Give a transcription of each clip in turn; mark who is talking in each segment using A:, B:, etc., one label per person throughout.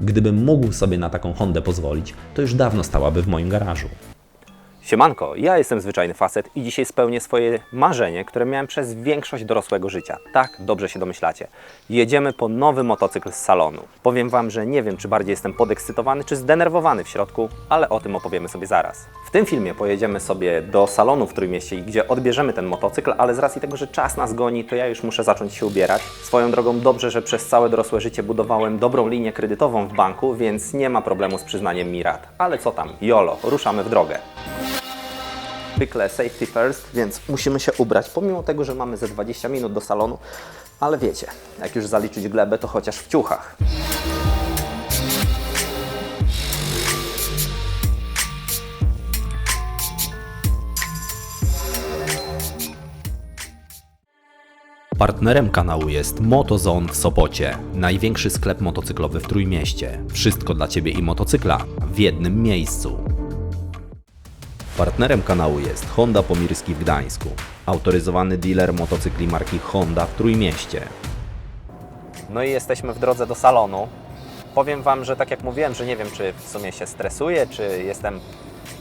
A: Gdybym mógł sobie na taką Hondę pozwolić, to już dawno stałaby w moim garażu.
B: Siemanko, ja jestem zwyczajny facet i dzisiaj spełnię swoje marzenie, które miałem przez większość dorosłego życia. Tak, dobrze się domyślacie. Jedziemy po nowy motocykl z salonu. Powiem Wam, że nie wiem, czy bardziej jestem podekscytowany, czy zdenerwowany w środku, ale o tym opowiemy sobie zaraz. W tym filmie pojedziemy sobie do salonu w Trójmieście, gdzie odbierzemy ten motocykl, ale z racji tego, że czas nas goni, to ja już muszę zacząć się ubierać. Swoją drogą dobrze, że przez całe dorosłe życie budowałem dobrą linię kredytową w banku, więc nie ma problemu z przyznaniem mi rat. Ale co tam, jolo, ruszamy w drogę zwykle safety first, więc musimy się ubrać, pomimo tego, że mamy ze 20 minut do salonu, ale wiecie, jak już zaliczyć glebę, to chociaż w ciuchach.
A: Partnerem kanału jest MotoZone w Sopocie, największy sklep motocyklowy w Trójmieście. Wszystko dla Ciebie i motocykla w jednym miejscu. Partnerem kanału jest Honda Pomirski w Gdańsku, autoryzowany dealer motocykli marki Honda w Trójmieście.
B: No i jesteśmy w drodze do salonu. Powiem Wam, że tak jak mówiłem, że nie wiem, czy w sumie się stresuję, czy jestem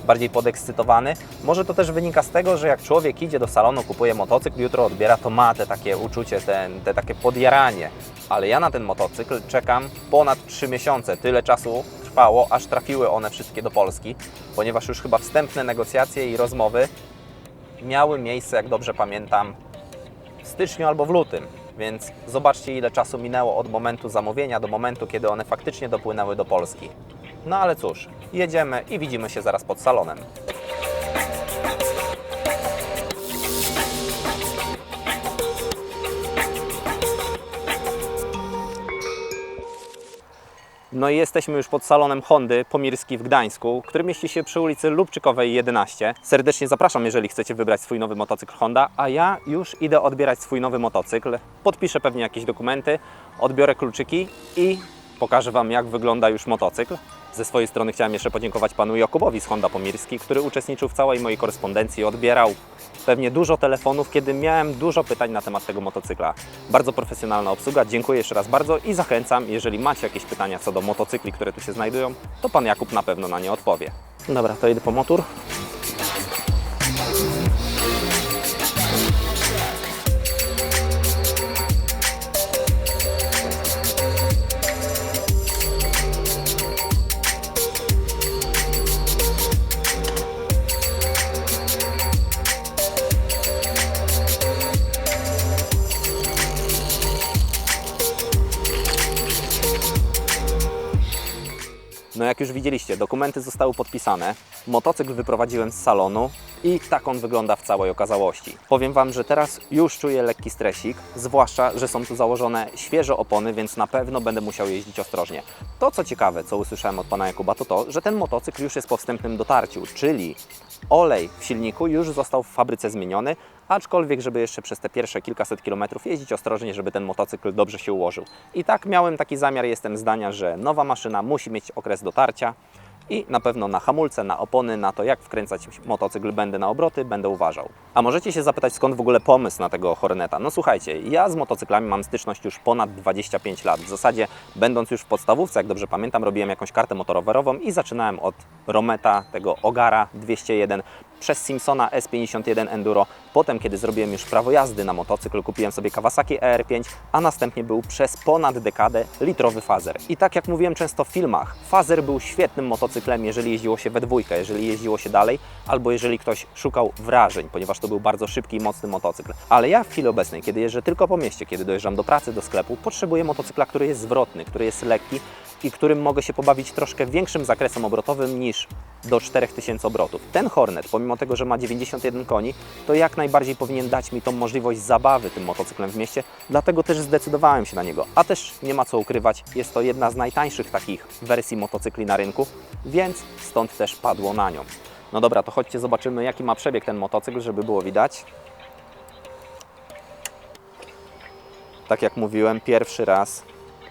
B: bardziej podekscytowany. Może to też wynika z tego, że jak człowiek idzie do salonu, kupuje motocykl, jutro odbiera, to ma te takie uczucie, te, te takie podjaranie. Ale ja na ten motocykl czekam ponad 3 miesiące. Tyle czasu trwało, aż trafiły one wszystkie do Polski, ponieważ już chyba wstępne negocjacje i rozmowy miały miejsce, jak dobrze pamiętam, w styczniu albo w lutym. Więc zobaczcie, ile czasu minęło od momentu zamówienia do momentu, kiedy one faktycznie dopłynęły do Polski. No ale cóż, jedziemy i widzimy się zaraz pod salonem. No i jesteśmy już pod salonem Hondy Pomirski w Gdańsku, który mieści się przy ulicy Lubczykowej 11. Serdecznie zapraszam, jeżeli chcecie wybrać swój nowy motocykl Honda, a ja już idę odbierać swój nowy motocykl. Podpiszę pewnie jakieś dokumenty, odbiorę kluczyki i pokażę Wam, jak wygląda już motocykl. Ze swojej strony chciałem jeszcze podziękować panu Jakubowi z Honda Pomirski, który uczestniczył w całej mojej korespondencji, odbierał pewnie dużo telefonów, kiedy miałem dużo pytań na temat tego motocykla. Bardzo profesjonalna obsługa, dziękuję jeszcze raz bardzo i zachęcam, jeżeli macie jakieś pytania co do motocykli, które tu się znajdują, to pan Jakub na pewno na nie odpowie. Dobra, to idę po motor. No jak już widzieliście, dokumenty zostały podpisane, motocykl wyprowadziłem z salonu i tak on wygląda w całej okazałości. Powiem Wam, że teraz już czuję lekki stresik, zwłaszcza, że są tu założone świeże opony, więc na pewno będę musiał jeździć ostrożnie. To co ciekawe, co usłyszałem od Pana Jakuba, to to, że ten motocykl już jest po wstępnym dotarciu, czyli olej w silniku już został w fabryce zmieniony, aczkolwiek, żeby jeszcze przez te pierwsze kilkaset kilometrów jeździć ostrożnie, żeby ten motocykl dobrze się ułożył. I tak miałem taki zamiar, jestem zdania, że nowa maszyna musi mieć okres dotarcia i na pewno na hamulce, na opony, na to jak wkręcać motocykl będę na obroty, będę uważał. A możecie się zapytać skąd w ogóle pomysł na tego Horneta? No słuchajcie, ja z motocyklami mam styczność już ponad 25 lat. W zasadzie będąc już w podstawówce, jak dobrze pamiętam, robiłem jakąś kartę motorowerową i zaczynałem od Rometa, tego Ogara 201, przez Simpsona S51 Enduro. Potem, kiedy zrobiłem już prawo jazdy na motocykl, kupiłem sobie Kawasaki ER5, a następnie był przez ponad dekadę litrowy Fazer. I tak jak mówiłem często w filmach, Fazer był świetnym motocyklem, jeżeli jeździło się we dwójkę, jeżeli jeździło się dalej, albo jeżeli ktoś szukał wrażeń, ponieważ to był bardzo szybki i mocny motocykl. Ale ja w chwili obecnej, kiedy jeżdżę tylko po mieście, kiedy dojeżdżam do pracy, do sklepu, potrzebuję motocykla, który jest zwrotny, który jest lekki i którym mogę się pobawić troszkę większym zakresem obrotowym niż do 4000 obrotów. Ten Hornet, pomimo tego, że ma 91 koni, to jak najbardziej powinien dać mi tą możliwość zabawy tym motocyklem w mieście, dlatego też zdecydowałem się na niego. A też nie ma co ukrywać, jest to jedna z najtańszych takich wersji motocykli na rynku, więc stąd też padło na nią. No dobra, to chodźcie zobaczymy jaki ma przebieg ten motocykl, żeby było widać. Tak jak mówiłem, pierwszy raz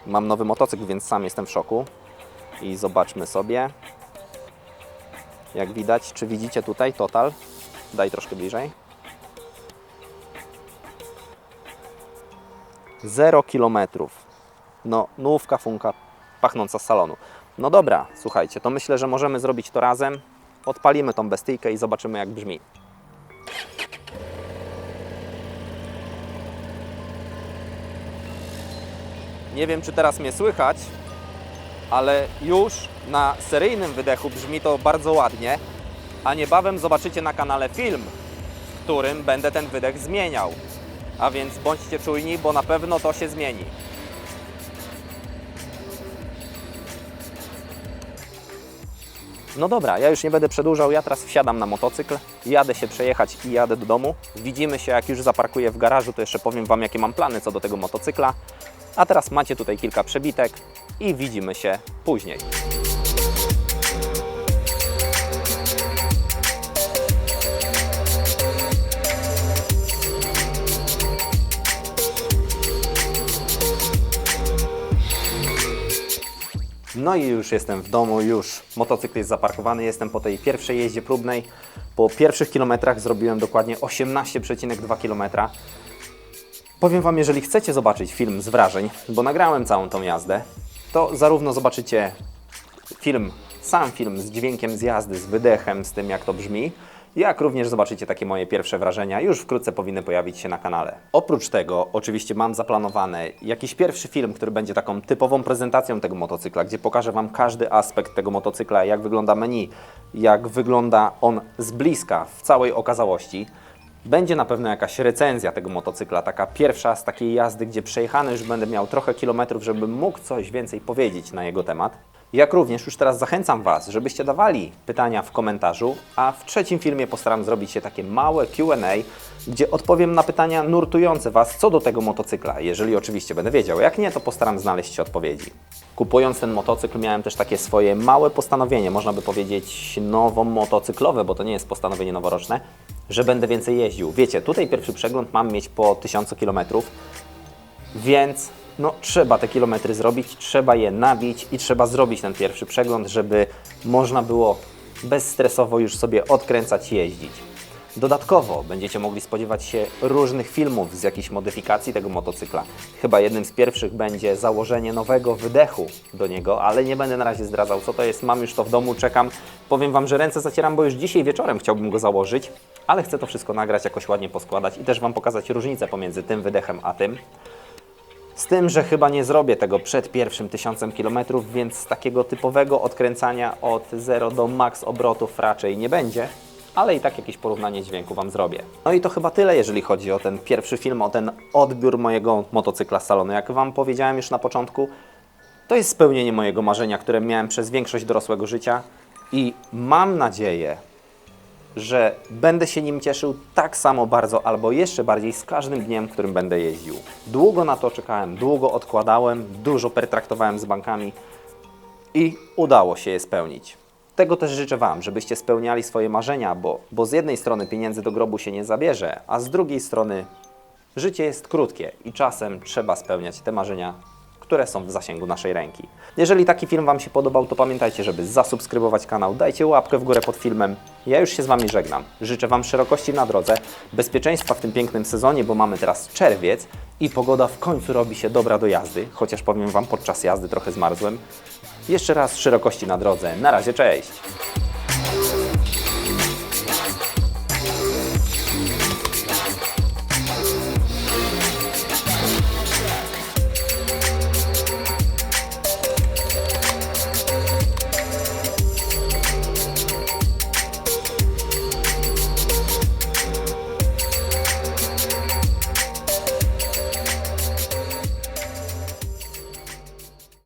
B: mam nowy motocykl, więc sam jestem w szoku. I zobaczmy sobie. Jak widać, czy widzicie tutaj total? Daj troszkę bliżej. 0 kilometrów. No, nówka funka pachnąca z salonu. No dobra, słuchajcie, to myślę, że możemy zrobić to razem. Odpalimy tą bestyjkę i zobaczymy jak brzmi. Nie wiem, czy teraz mnie słychać, ale już na seryjnym wydechu brzmi to bardzo ładnie, a niebawem zobaczycie na kanale film, w którym będę ten wydech zmieniał. A więc bądźcie czujni, bo na pewno to się zmieni. No dobra, ja już nie będę przedłużał, ja teraz wsiadam na motocykl, jadę się przejechać i jadę do domu. Widzimy się, jak już zaparkuję w garażu, to jeszcze powiem Wam, jakie mam plany co do tego motocykla. A teraz macie tutaj kilka przebitek i widzimy się później. No i już jestem w domu, już motocykl jest zaparkowany, jestem po tej pierwszej jeździe próbnej. Po pierwszych kilometrach zrobiłem dokładnie 18,2 km. Powiem Wam, jeżeli chcecie zobaczyć film z wrażeń, bo nagrałem całą tą jazdę, to zarówno zobaczycie film, sam film z dźwiękiem z jazdy, z wydechem, z tym jak to brzmi, jak również zobaczycie takie moje pierwsze wrażenia, już wkrótce powinny pojawić się na kanale. Oprócz tego, oczywiście mam zaplanowany jakiś pierwszy film, który będzie taką typową prezentacją tego motocykla, gdzie pokażę Wam każdy aspekt tego motocykla, jak wygląda menu, jak wygląda on z bliska, w całej okazałości. Będzie na pewno jakaś recenzja tego motocykla, taka pierwsza z takiej jazdy, gdzie przejechany już będę miał trochę kilometrów, żebym mógł coś więcej powiedzieć na jego temat. Jak również już teraz zachęcam Was, żebyście dawali pytania w komentarzu, a w trzecim filmie postaram zrobić się takie małe Q&A, gdzie odpowiem na pytania nurtujące Was co do tego motocykla, jeżeli oczywiście będę wiedział. Jak nie, to postaram znaleźć odpowiedzi. Kupując ten motocykl miałem też takie swoje małe postanowienie, można by powiedzieć nowo motocyklowe, bo to nie jest postanowienie noworoczne, że będę więcej jeździł. Wiecie, tutaj pierwszy przegląd mam mieć po 1000 km, więc no, trzeba te kilometry zrobić, trzeba je nabić i trzeba zrobić ten pierwszy przegląd, żeby można było bezstresowo już sobie odkręcać jeździć. Dodatkowo będziecie mogli spodziewać się różnych filmów z jakichś modyfikacji tego motocykla. Chyba jednym z pierwszych będzie założenie nowego wydechu do niego, ale nie będę na razie zdradzał co to jest. Mam już to w domu, czekam. Powiem Wam, że ręce zacieram, bo już dzisiaj wieczorem chciałbym go założyć, ale chcę to wszystko nagrać, jakoś ładnie poskładać i też Wam pokazać różnicę pomiędzy tym wydechem a tym. Z tym, że chyba nie zrobię tego przed pierwszym tysiącem kilometrów, więc takiego typowego odkręcania od 0 do max obrotów raczej nie będzie, ale i tak jakieś porównanie dźwięku Wam zrobię. No i to chyba tyle, jeżeli chodzi o ten pierwszy film, o ten odbiór mojego motocykla z salonu. Jak Wam powiedziałem już na początku, to jest spełnienie mojego marzenia, które miałem przez większość dorosłego życia i mam nadzieję, że będę się nim cieszył tak samo bardzo albo jeszcze bardziej z każdym dniem, którym będę jeździł. Długo na to czekałem, długo odkładałem, dużo pertraktowałem z bankami i udało się je spełnić. Tego też życzę Wam, żebyście spełniali swoje marzenia, bo, bo z jednej strony pieniędzy do grobu się nie zabierze, a z drugiej strony życie jest krótkie i czasem trzeba spełniać te marzenia, które są w zasięgu naszej ręki. Jeżeli taki film Wam się podobał, to pamiętajcie, żeby zasubskrybować kanał, dajcie łapkę w górę pod filmem. Ja już się z Wami żegnam. Życzę Wam szerokości na drodze, bezpieczeństwa w tym pięknym sezonie, bo mamy teraz czerwiec i pogoda w końcu robi się dobra do jazdy, chociaż powiem Wam, podczas jazdy trochę zmarzłem. Jeszcze raz szerokości na drodze. Na razie, cześć!